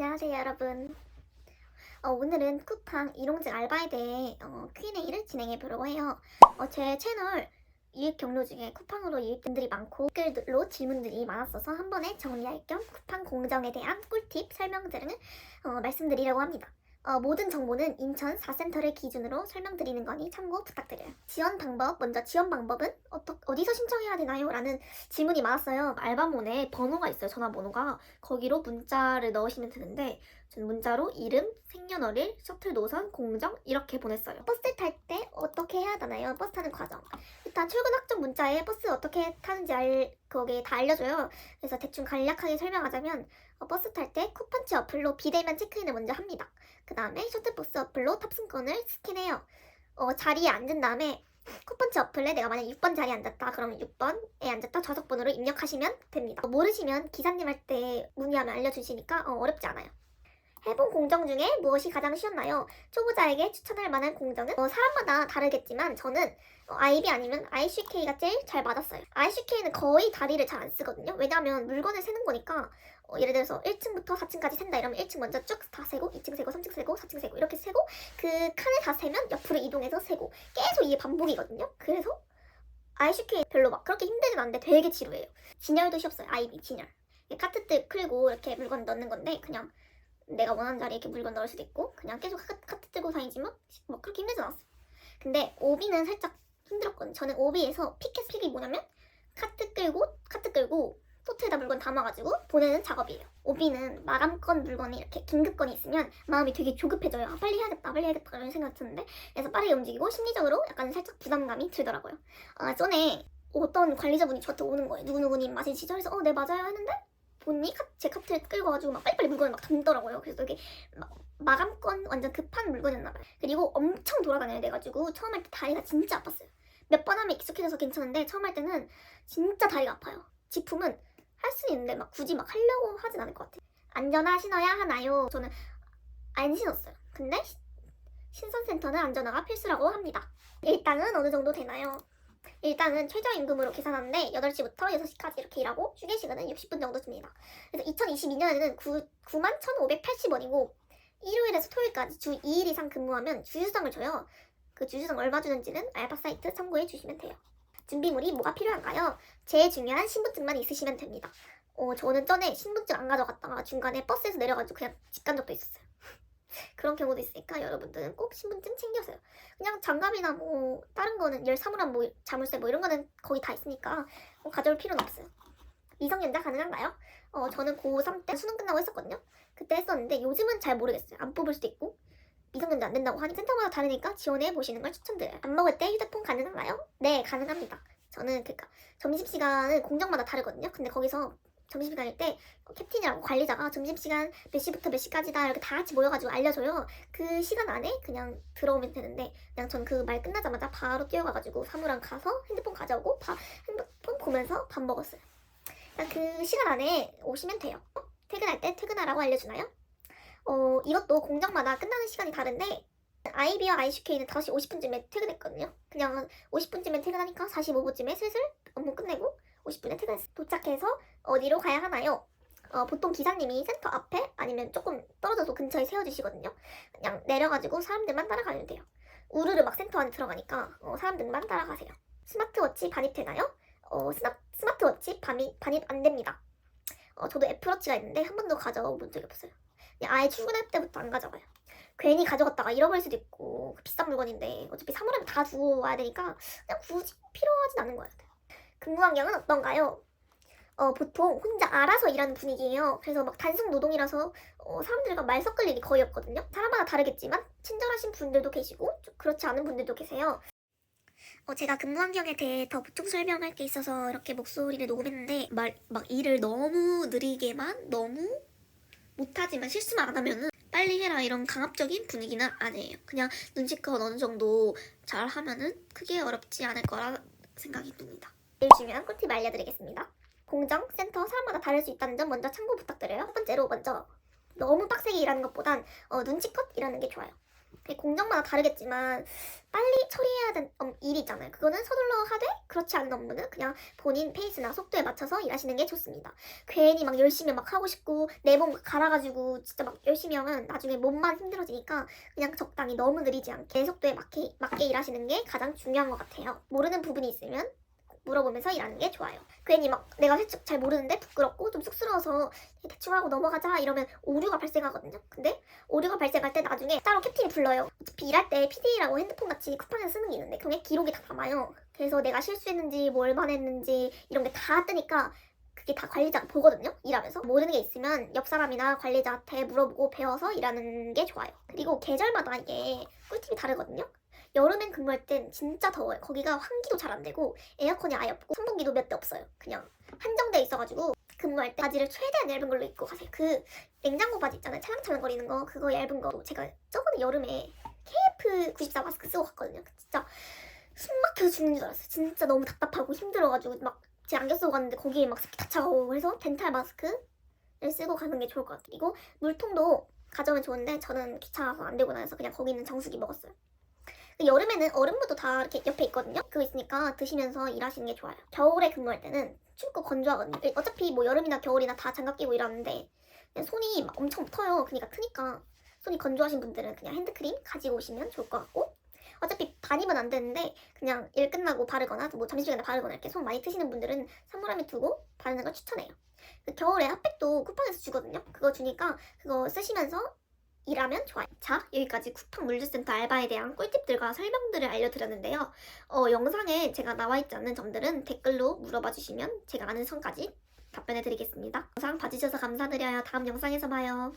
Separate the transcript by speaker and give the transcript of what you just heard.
Speaker 1: 안녕하세요 여러분. 어, 오늘은 쿠팡 일용직 알바에 대해 어, Q&A를 진행해 보려고 해요. 어, 제 채널 유입 경로 중에 쿠팡으로 유입분들이 많고 댓글로 질문들이 많았어서 한 번에 정리할 겸 쿠팡 공정에 대한 꿀팁 설명 등을 어, 말씀드리려고 합니다 어, 모든 정보는 인천 4센터를 기준으로 설명드리는 거니 참고 부탁드려요. 지원 방법, 먼저 지원 방법은 어떠, 어디서 신청해야 되나요? 라는 질문이 많았어요. 알바몬에 번호가 있어요. 전화번호가. 거기로 문자를 넣으시면 되는데 전 문자로 이름, 생년월일, 셔틀 노선, 공정 이렇게 보냈어요. 버스 탈 때 어떻게 해야 되나요? 버스 타는 과정. 일단 출근 확정 문자에 버스 어떻게 타는지 알, 거기에 다 알려줘요. 그래서 대충 간략하게 설명하자면 어, 버스 탈 때 쿠팡치 어플로 비대면 체크인을 먼저 합니다. 그 다음에 셔틀버스 어플로 탑승권을 스캔해요. 어, 자리에 앉은 다음에 쿠폰치 어플에 내가 만약 6번 자리에 앉았다 그러면 6번에 앉았다 좌석번호를 입력하시면 됩니다. 어, 모르시면 기사님한테 문의하면 알려주시니까 어, 어렵지 않아요. 해본 공정 중에 무엇이 가장 쉬웠나요? 초보자에게 추천할 만한 공정은 어, 사람마다 다르겠지만 저는 어, IB 아니면 ICK가 제일 잘 맞았어요. ICK는 거의 다리를 잘 안 쓰거든요. 왜냐하면 물건을 세는 거니까 어, 예를 들어서 1층부터 4층까지 센다 이러면 1층 먼저 쭉 다 세고 2층 세고 3층 세고 4층 세고 이렇게 세고 그 칸을 다 세면 옆으로 이동해서 세고 계속 이게 반복이거든요. 그래서 ICK 별로 막 그렇게 힘들진 않은데 되게 지루해요. 진열도 쉬웠어요. IB 진열. 카트들 끌고 이렇게 물건 넣는 건데 그냥 내가 원하는 자리에 이렇게 물건 넣을 수도 있고 그냥 계속 카트, 카트 들고 다니지만 뭐 그렇게 힘들진 않았어요. 근데 오비는 살짝 힘들었거든요. 저는 오비에서 피켓 스픽이 뭐냐면 카트 끌고 카트 끌고 토트에다 물건 담아가지고 보내는 작업이에요. 오비는 마감건 물건이 이렇게 긴급건이 있으면 마음이 되게 조급해져요. 아, 빨리 해야겠다, 빨리 해야겠다 이런 생각이 드는데 그래서 빠르게 움직이고 심리적으로 약간 살짝 부담감이 들더라고요. 아, 전에 어떤 관리자분이 저한테 오는 거예요. 누구누구님 맞으시죠? 그래서 어, 네 맞아요 했는데 카- 제 카트를 끌고 가지고 막 빨리빨리 물건을 막 담더라고요. 그래서 이게 막 마감건 완전 급한 물건이었나 봐요. 그리고 엄청 돌아다녀야 돼가지고 처음 할 때 다리가 진짜 아팠어요. 몇 번 하면 익숙해져서 괜찮은데 처음 할 때는 진짜 다리가 아파요. 지품은 할 수 있는데 막 굳이 막 하려고 하진 않을 것 같아요. 안전화 신어야 하나요? 저는 안 신었어요. 근데 시- 신선센터는 안전화가 필수라고 합니다. 일당은 어느 정도 되나요? 일당은 최저임금으로 계산하는데 8시부터 6시까지 이렇게 일하고 휴게 시간은 60분 정도 줍니다. 그래서 2022년에는 9, 9만 1,580원이고 일요일에서 토요일까지 주 2일 이상 근무하면 주휴수당을 줘요. 그 주휴수당 얼마 주는지는 알바 사이트 참고해 주시면 돼요. 준비물이 뭐가 필요한가요? 제일 중요한 신분증만 있으시면 됩니다. 어, 저는 전에 신분증 안 가져갔다가 중간에 버스에서 내려가지고 그냥 집 간 적도 있었어요. 그런 경우도 있으니까 여러분들은 꼭 신분증 챙겨서요. 그냥 장갑이나 뭐 다른 거는 열사물함 뭐 자물쇠 뭐 이런 거는 거기 다 있으니까 뭐 가져올 필요는 없어요. 미성년자 가능한가요? 어, 저는 고3 때 수능 끝나고 했었거든요. 그때 했었는데 요즘은 잘 모르겠어요. 안 뽑을 수도 있고 미성년자 안 된다고 하니 센터마다 다르니까 지원해 보시는 걸 추천드려요. 밥 먹을 때 휴대폰 가능한가요? 네, 가능합니다. 저는 그니까 점심시간은 공정마다 다르거든요. 근데 거기서 점심시간일 때 캡틴이라고 관리자가 점심시간 몇 시부터 몇 시까지다 이렇게 다 같이 모여가지고 알려줘요. 그 시간 안에 그냥 들어오면 되는데 그냥 전 그 말 끝나자마자 바로 뛰어가가지고 사무랑 가서 핸드폰 가져오고 바, 핸드폰 보면서 밥 먹었어요. 그 시간 안에 오시면 돼요. 어? 퇴근할 때 퇴근하라고 알려주나요? 어, 이것도 공정마다 끝나는 시간이 다른데 IB와 ICK는 5시 50분쯤에 퇴근했거든요. 그냥 50분쯤에 퇴근하니까 45분쯤에 슬슬 업무 끝내고 50분에 퇴근했어요. 도착해서 어디로 가야 하나요? 어, 보통 기사님이 센터 앞에 아니면 조금 떨어져서 근처에 세워주시거든요. 그냥 내려가지고 사람들만 따라가면 돼요. 우르르 막 센터 안에 들어가니까 어, 사람들만 따라가세요. 스마트워치 반입되나요? 어, 스마, 스마트워치 반입, 반입 안 됩니다. 어, 저도 애플워치가 있는데 한 번도 가져본 적이 없어요. 아예 출근할 때부터 안 가져가요. 괜히 가져갔다가 잃어버릴 수도 있고 비싼 물건인데 어차피 사물함에 다 두고 와야 되니까 그냥 굳이 필요하진 않은 것 같아요. 근무 환경은 어떤가요? 어, 보통 혼자 알아서 일하는 분위기예요. 그래서 막 단순 노동이라서 어, 사람들과 말 섞을 일이 거의 없거든요. 사람마다 다르겠지만 친절하신 분들도 계시고 좀 그렇지 않은 분들도 계세요. 어, 제가 근무 환경에 대해 더 보충 설명할 게 있어서 이렇게 목소리를 녹음했는데 말, 막 일을 너무 느리게만 너무 못하지만 실수만 안 하면은 빨리 해라 이런 강압적인 분위기는 아니에요. 그냥 눈치껏 어느 정도 잘 하면은 크게 어렵지 않을 거라 생각이 듭니다. 제일 중요한 꿀팁 알려드리겠습니다. 공정, 센터 사람마다 다를 수 있다는 점 먼저 참고 부탁드려요. 첫 번째로 먼저 너무 빡세게 일하는 것보단 어, 눈치껏 일하는 게 좋아요. 그게 공정마다 다르겠지만 빨리 처리해야 되는 음, 일이 있잖아요. 그거는 서둘러 하되 그렇지 않은 업무는 그냥 본인 페이스나 속도에 맞춰서 일하시는 게 좋습니다. 괜히 막 열심히 막 하고 싶고 내 몸 갈아가지고 진짜 막 열심히 하면 나중에 몸만 힘들어지니까 그냥 적당히 너무 느리지 않게 내 속도에 맞게, 맞게 일하시는 게 가장 중요한 것 같아요. 모르는 부분이 있으면 물어보면서 일하는 게 좋아요. 괜히 막 내가 살짝 잘 모르는데 부끄럽고 좀 쑥스러워서 대충 하고 넘어가자 이러면 오류가 발생하거든요. 근데 오류가 발생할 때 나중에 따로 캡틴이 불러요. 어차피 일할 때 PD라고 핸드폰 같이 쿠팡에서 쓰는 게 있는데 그게 기록이 다 남아요. 그래서 내가 실수했는지 뭐 얼마나 했는지 이런 게 다 뜨니까 그게 다 관리자가 보거든요. 일하면서 모르는 게 있으면 옆 사람이나 관리자한테 물어보고 배워서 일하는 게 좋아요. 그리고 계절마다 이게 꿀팁이 다르거든요. 여름엔 근무할 땐 진짜 더워요. 거기가 환기도 잘 안 되고 에어컨이 아예 없고 선풍기도 몇 대 없어요. 그냥 한정돼 있어가지고 근무할 때 바지를 최대한 얇은 걸로 입고 가세요. 그 냉장고 바지 있잖아요. 찰랑찰랑거리는 거 그거 얇은 거 제가 저번에 여름에 KF94 마스크 쓰고 갔거든요. 진짜 숨 막혀서 죽는 줄 알았어요. 진짜 너무 답답하고 힘들어가지고 막 제 안경 쓰고 갔는데 거기에 막 습기 다 차고 그래서 덴탈 마스크를 쓰고 가는 게 좋을 것 같아요. 그리고 물통도 가져오면 좋은데 저는 귀찮아서 안 들고 다녀서 그냥 거기 있는 정수기 먹었어요. 여름에는 얼음물도 다 이렇게 옆에 있거든요. 그거 있으니까 드시면서 일하시는 게 좋아요. 겨울에 근무할 때는 춥고 건조하거든요. 어차피 뭐 여름이나 겨울이나 다 장갑 끼고 일하는데 그냥 손이 막 엄청 터요. 그러니까 크니까 손이 건조하신 분들은 그냥 핸드크림 가지고 오시면 좋을 것 같고 어차피 반입은 안 되는데 그냥 일 끝나고 바르거나 뭐 점심시간에 바르거나 이렇게 손 많이 트시는 분들은 사물함에 두고 바르는 걸 추천해요. 그 겨울에 핫팩도 쿠팡에서 주거든요. 그거 주니까 그거 쓰시면서 일하면 좋아요. 자, 여기까지 쿠팡 물류센터 알바에 대한 꿀팁들과 설명들을 알려드렸는데요. 어, 영상에 제가 나와 있지 않는 점들은 댓글로 물어봐 주시면 제가 아는 선까지 답변해 드리겠습니다. 영상 봐주셔서 감사드려요. 다음 영상에서 봐요.